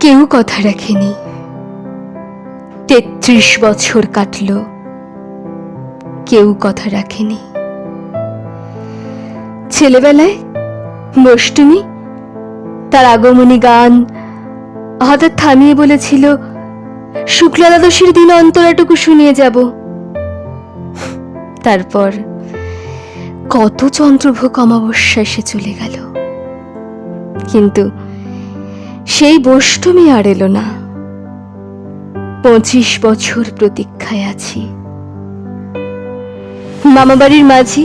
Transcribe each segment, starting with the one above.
কেউ কথা রাখেনি। তেত্রিশ বছর কাটল। কেউ কথা রাখেনি। ছেলেবেলায় বষ্টমী তার আগমনী গান হঠাৎ থামিয়ে বলেছিল শুক্লা দ্বাদশীর দিন অন্তরাটুকু শুনিয়ে যাব। তারপর কত চন্দ্রভোগ অমাবস্যা এসে চলে গেল। কিন্তু সেই বষ্টমী আর এলো না। পঁচিশ বছর প্রতীক্ষায় আছি। মামাবাড়ির মাঝি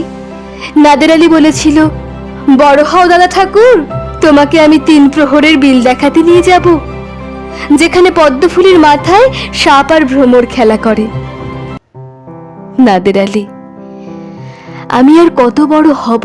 নাদের আলী বলেছিল, বড় হও দাদা ঠাকুর, তোমাকে আমি তিন প্রহরের বিল দেখাতে নিয়ে যাব, যেখানে পদ্মফুলের মাথায় সাপ আর ভ্রমর খেলা করে। নাদের আলী, আমি আর কত বড় হব?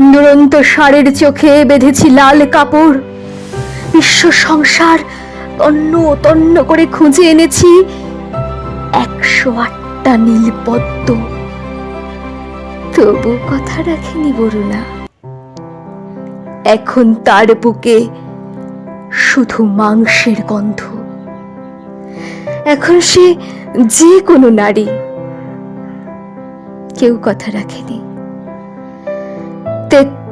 দুরন্ত ষাঁড়ের চোখে বেঁধেছি লাল কাপড়। বিশ্ব সংসার তন্ন তন্ন করে খুঁজে এনেছি। একশো আটটা নীল পদ্ম তবু কথা রাখিনি বরুণা। এখন তার বুকে শুধু মাংসের গন্ধ। এখন সে যে কোনো নারী। কেউ কথা রাখেনি।